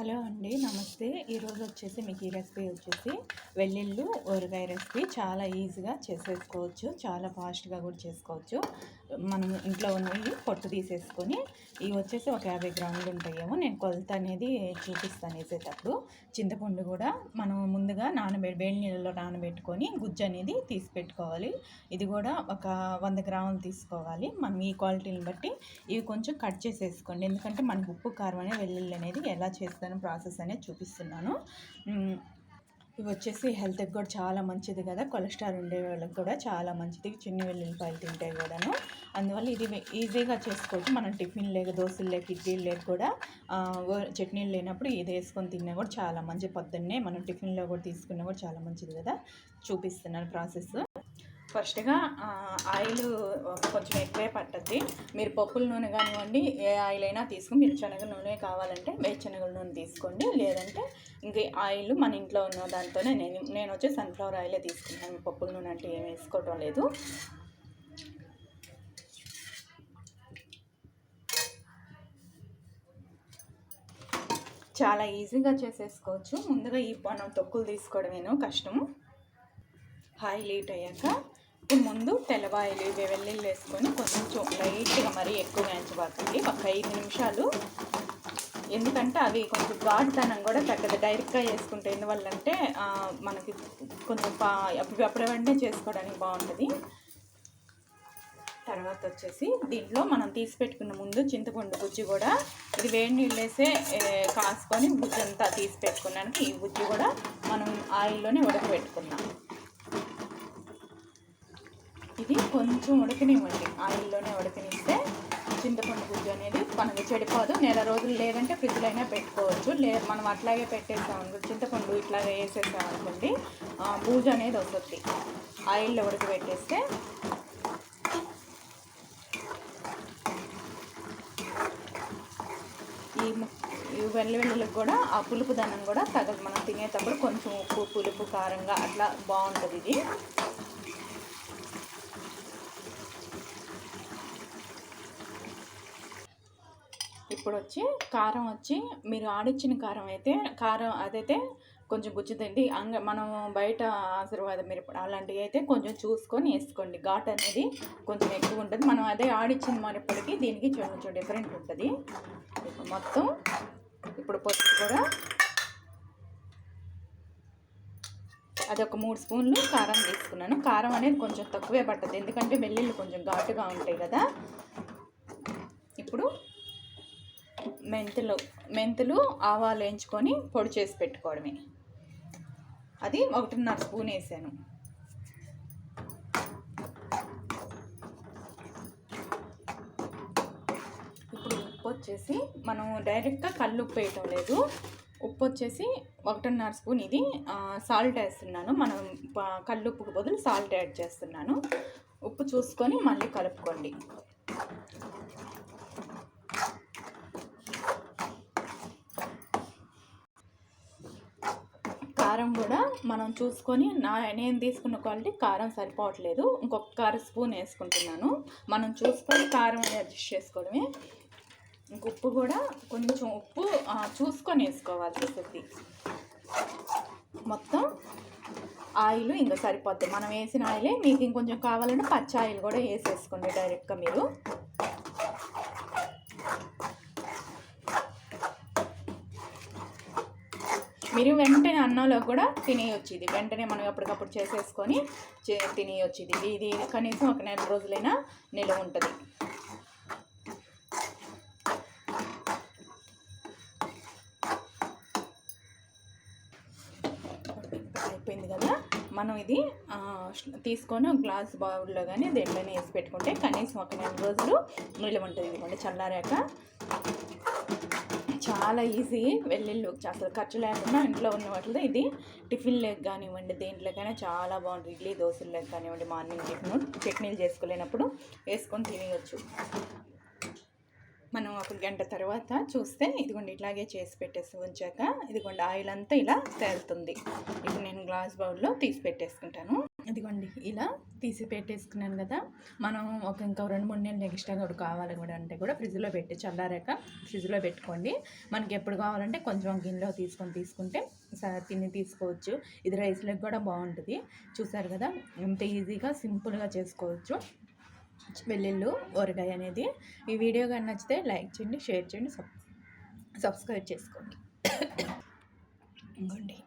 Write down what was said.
Hello అండి నమస్తే. ఈరోజు వచ్చేసి మీకు ఈ రెసిపీ వచ్చేసి వెల్లుల్లి ఊరగాయ రెసిపీ. చాలా ఈజీగా చేసేసుకోవచ్చు చాలా ఫాస్ట్గా కూడా చేసుకోవచ్చు. మనం ఇంట్లో ఉన్నవి పొట్టు తీసేసుకొని ఇవి వచ్చేసి ఒక యాభై గ్రాములు ఉంటాయేమో. నేను కొలత అనేది చూపిస్తాను వేసేటప్పుడు. చింతపండు కూడా మనం ముందుగా నానబె వేడి నీళ్ళలో నానబెట్టుకొని గుజ్జు అనేది తీసి పెట్టుకోవాలి. ఇది కూడా ఒక వంద గ్రాములు తీసుకోవాలి. మనం ఈ క్వాలిటీని బట్టి ఇవి కొంచెం కట్ చేసేసుకోండి. ఎందుకంటే మనకు ఉప్పు కారం అనేది వెల్లుల్లి అనేది ఎలా చేస్తాను ప్రాసెస్ అనేది చూపిస్తున్నాను. ఇవి వచ్చేసి హెల్త్కి కూడా చాలా మంచిది కదా. కొలెస్ట్రాల్ ఉండే వాళ్ళకి కూడా చాలా మంచిది. చిన్న వెల్లుల్లిపాయలు తింటే కూడాను. అందువల్ల ఇది ఈజీగా చేసుకోవచ్చు. మనం టిఫిన్ లేక దోశలు లేక ఇడ్లీలు లేక కూడా చట్నీలు లేనప్పుడు ఇది వేసుకొని తిన్నా కూడా చాలా మంచి పొద్దున్నే మనం టిఫిన్లో కూడా తీసుకున్నా కూడా చాలా మంచిది కదా. చూపిస్తున్నాను ప్రాసెస్. ఫస్ట్గా ఆయిల్ కొంచెం ఎక్కువే పట్టద్ది. మీరు పప్పుల నూనె కానివ్వండి ఏ ఆయిల్ అయినా తీసుకుని మీరు శనగ నూనె కావాలంటే వేరుశనగల నూనె తీసుకోండి. లేదంటే ఇంక ఆయిల్ మన ఇంట్లో ఉన్న దాంతోనే నేను నేను వచ్చి సన్ఫ్లవర్ ఆయిలే తీసుకున్నాను పప్పుల నూనె అంటే ఏం వేసుకోవటం లేదు. చాలా ఈజీగా చేసేసుకోవచ్చు. ముందుగా ఈ మనం తొక్కులు తీసుకోవడమేనో కష్టము. ఆయిల్ హీట్ అయ్యాక ఇప్పుడు ముందు తెల్లవాయిలు ఇవి వెల్లుల్లి వేసుకొని కొంచెం లైట్గా మరీ ఎక్కువ వేయించబడుతుంది ఒక ఐదు నిమిషాలు. ఎందుకంటే అవి కొంచెం ఘాటుతనం కూడా తగ్గదు. డైరెక్ట్గా వేసుకుంటే ఎందువల్లంటే మనకి కొంచెం పా అప్పుడు వెంటనే చేసుకోవడానికి బాగుంటుంది. తర్వాత వచ్చేసి దీంట్లో మనం తీసి పెట్టుకున్న ముందు చింతపండు గుజ్జు కూడా ఇది వేడి నీళ్ళు వేసే కాసుకొని గుజ్జు అంతా తీసి పెట్టుకున్నానికి ఈ గుజ్జు కూడా మనం ఆయిల్లోనే ఉడకబెట్టుకున్నాం ఇది కొంచెం ఉడకనివ్వండి. ఆయిల్లోనే ఉడకనిస్తే చింతపండు గుజ్జు అనేది మనకి చెడిపోదు. నెల రోజులు లేదంటే ఫ్రిడ్జ్లో అయినా పెట్టుకోవచ్చు. లే మనం అట్లాగే పెట్టేసామనుకో చింతపండు ఇట్లాగే వేసేసామనుకోండి బూజు అనేది వస్తుంది. ఆయిల్లో ఉడకబెట్టేస్తే ఈ వెల్లి వెల్లులకు కూడా ఆ పులుపు దనం కూడా తగదు. మనం తినేటప్పుడు కొంచెం ఉప్పు పులుపు కారంగా అట్లా బాగుంటుంది ఇది. ఇప్పుడు వచ్చి కారం వచ్చి మీరు ఆడిచ్చిన కారం అయితే కారం అదైతే కొంచెం గుచ్చుదండి అంగ మనం బయట ఆశీర్వాదం మీరు అలాంటివి అయితే కొంచెం చూసుకొని వేసుకోండి. ఘాట్ అనేది కొంచెం ఎక్కువ ఉంటుంది. మనం అదే ఆడిచ్చిన మరిప్పటికి దీనికి కొంచెం డిఫరెంట్ ఉంటుంది. మొత్తం ఇప్పుడు పసుపు కూడా అది ఒక మూడు స్పూన్లు కారం తీసుకున్నాను. కారం అనేది కొంచెం తక్కువే పట్టదు ఎందుకంటే వెల్లుల్లి కొంచెం ఘాటుగా ఉంటాయి కదా. ఇప్పుడు మెంతులు మెంతులు ఆవాలు వేయించుకొని పొడి చేసి పెట్టుకోవడమే. అది ఒకటిన్నర స్పూన్ వేసాను. ఇప్పుడు ఉప్పు వచ్చేసి మనం డైరెక్ట్గా కళ్ళు ఉప్పు వేయటం లేదు. ఉప్పు వచ్చేసి ఒకటిన్నర స్పూన్ ఇది. సాల్ట్ వేస్తున్నాను. మనం కళ్ళుప్పుకు బదులు సాల్ట్ యాడ్ చేస్తున్నాను. ఉప్పు చూసుకొని మళ్ళీ కలుపుకోండి. కారం కూడా మనం చూసుకొని నా నేను తీసుకున్న క్వాలిటీ కారం సరిపోవట్లేదు. ఇంకొక కార స్పూన్ వేసుకుంటున్నాను. మనం చూసుకొని కారం అడ్జస్ట్ చేసుకోవడమే. ఉప్పు కూడా కొంచెం ఉప్పు చూసుకొని వేసుకోవాల్సి వస్తుంది మొత్తం ఆయిల్ ఇంకా సరిపోద్ది. మనం వేసిన ఆయిలే మీకు ఇంకొంచెం కావాలంటే పచ్చి ఆయిల్ కూడా వేసేసుకోండి డైరెక్ట్గా మీరు. మీరు వెంటనే అన్నంలో కూడా తినేయొచ్చు ఇది. వెంటనే మనం ఎప్పటికప్పుడు చేసేసుకొని తినేయొచ్చు ఇది. ఇది కనీసం ఒక నెల రోజులైనా నిల్వ ఉంటుంది. అయిపోయింది కదా? మనం ఇది తీసుకొని గ్లాస్ బౌల్లో కానీ దేంట్లోనే వేసి పెట్టుకుంటే కనీసం ఒక నెల రోజులు నిల్వ ఉంటుంది ఇది చల్లారాక. చాలా ఈజీ వెల్లుల్లి అసలు ఖర్చు లేకుండా ఇంట్లో ఉన్న వాటిలో ఇది. టిఫిన్ లెగ్ కానివ్వండి దేంట్లోకైనా చాలా బాగుంటుంది. ఇడ్లీ దోశలు లెగ్ కానివ్వండి మార్నింగ్ టిఫిన్ చట్నీలు చేసుకోలేనప్పుడు వేసుకొని తినేయచ్చు. మనం ఒక గంట తర్వాత చూస్తే ఇదిగోండి ఇట్లాగే చేసి పెట్టేసి ఉంచాక ఇదిగోండి ఆయిల్ అంతా ఇలా తేలుతుంది. ఇప్పుడు నేను గ్లాస్ బౌల్లో తీసి పెట్టేసుకుంటాను. ఇదిగోండి ఇలా తీసి పెట్టేసుకున్నాను కదా మనం ఒక ఇంకా రెండు మూడు నెలలు ఎక్స్ట్రా కూడా కావాలి కూడా అంటే కూడా ఫ్రిడ్జ్లో పెట్టి చల్లారాక ఫ్రిడ్జ్లో పెట్టుకోండి. మనకి ఎప్పుడు కావాలంటే కొంచెం గిన్నెలో తీసుకొని తీసుకుంటే తిని తీసుకోవచ్చు. ఇది రైస్లకు కూడా బాగుంటుంది. చూసారు కదా ఎంత ఈజీగా సింపుల్గా చేసుకోవచ్చు. వెల్లుల్లు ఊరగాయ అనేది. ఈ వీడియో కానీ నచ్చితే లైక్ చేయండి షేర్ చేయండి సబ్ సబ్స్క్రైబ్ చేసుకోండి. ఇంకోండి.